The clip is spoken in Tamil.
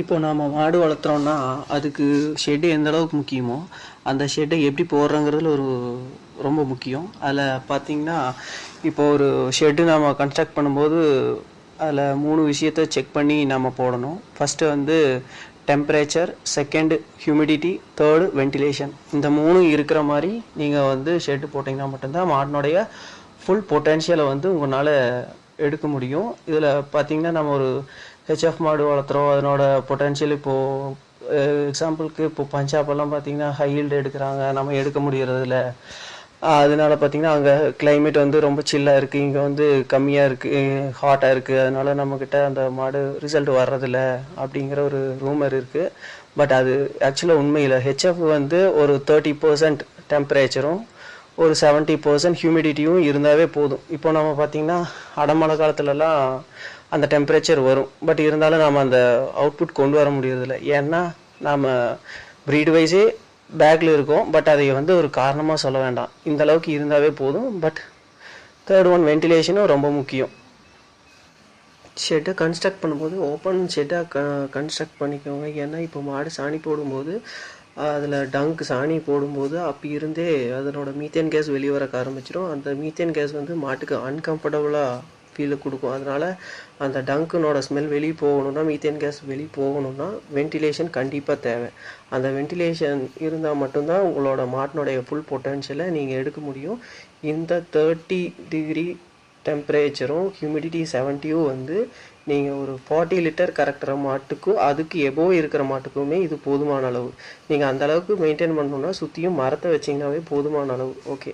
இப்போ நம்ம மாடு வளர்த்துறோம்னா அதுக்கு ஷெட்டு எந்த அளவுக்கு முக்கியமோ அந்த ஷெட்டை எப்படி போடுறோங்கிறதுல ஒரு ரொம்ப முக்கியம். அதில் பார்த்தீங்கன்னா இப்போ ஒரு ஷெட்டு நம்ம கன்ஸ்ட்ரக்ட் பண்ணும்போது அதில் மூணு விஷயத்த செக் பண்ணி நம்ம போடணும். ஃபஸ்ட்டு வந்து temperature second humidity third ventilation இந்த மூணும் இருக்கிற மாதிரி நீங்கள் வந்து ஷெட்டு போட்டிங்கன்னா மட்டும்தான் மாட்டினுடைய ஃபுல் பொட்டென்ஷியலை வந்து உங்களால் எடுக்க முடியும். இதில் பார்த்தீங்கன்னா நம்ம ஒரு ஹெச்எஃப் மாடு வளர்த்துறோம். அதனோட பொட்டென்ஷியல் இப்போது எக்ஸாம்பிளுக்கு இப்போ பஞ்சாபெல்லாம் பார்த்தீங்கன்னா ஹை ஹீல்டு எடுக்கிறாங்க. நம்ம எடுக்க முடியறதில்ல. அதனால பார்த்தீங்கன்னா அங்கே கிளைமேட் வந்து ரொம்ப சில்லாக இருக்குது இங்கே வந்து கம்மியாக இருக்குது ஹாட்டாக இருக்குது அதனால நம்மக்கிட்ட அந்த மாடு ரிசல்ட் வர்றதில்ல அப்படிங்கிற ஒரு ரூமர் இருக்குது பட் அது ஆக்சுவலாக உண்மையில் ஹெச்எஃப் வந்து ஒரு தேர்ட்டி பர்சன்ட் டெம்பரேச்சரும் ஒரு செவன்ட்டி பர்சன்ட் ஹியூமிடிட்டியும் இருந்தாவே போதும். இப்போ நம்ம பார்த்தீங்கன்னா அடமழை காலத்துலலாம் அந்த டெம்பரேச்சர் வரும். பட் இருந்தாலும் நாம் அந்த அவுட்புட் கொண்டு வர முடியறதில்ல. ஏன்னா நாம் ப்ரீட் வைஸே பேக்கில் இருக்கோம். பட் அதை வந்து ஒரு காரணமாக சொல்ல வேண்டாம். இந்த அளவுக்கு இருந்தாவே போதும். பட் தேர்ட் ஒன் வென்டிலேஷனும் ரொம்ப முக்கியம். ஷெட்டை கன்ஸ்ட்ரக்ட் பண்ணும்போது ஓப்பன் ஷெட்டாக க கன்ஸ்ட்ரக்ட் பண்ணிக்கோங்க. ஏன்னா இப்போ மாடு சாணி போடும்போது அதில் டங்க் சாணி போடும்போது அப்போ இருந்தே அதனோட மீத்தேன் கேஸ் வெளியே வரக்க ஆரம்பிச்சிடும் அந்த மீத்தேன் கேஸ் வந்து மாட்டுக்கு அன்கம்ஃபர்டபுளாக ஃபீலை கொடுக்கும். அதனால் அந்த டங்க்குனோட ஸ்மெல் வெளியே போகணும்னா மீத்தேன் கேஸ் வெளியே போகணும்னா வென்டிலேஷன் கண்டிப்பாக தேவை. அந்த வென்டிலேஷன் இருந்தால் மட்டும்தான் உங்களோட மாட்டினுடைய ஃபுல் பொட்டன்ஷியலை நீங்கள் எடுக்க முடியும். இந்த தேர்ட்டி டிகிரி டெம்பரேச்சரும் ஹியூமிடிட்டி செவன்ட்டியும் வந்து நீங்கள் ஒரு ஃபார்ட்டி லிட்டர் கறக்கிற மாட்டுக்கும் அதுக்கு எபோவ் இருக்கிற மாட்டுக்குமே இது போதுமான அளவு. நீங்கள் அந்த அளவுக்கு மெயின்டைன் பண்ணணுன்னா சுற்றியும் மரத்தை வச்சிங்கனாவே போதுமான அளவு. ஓகே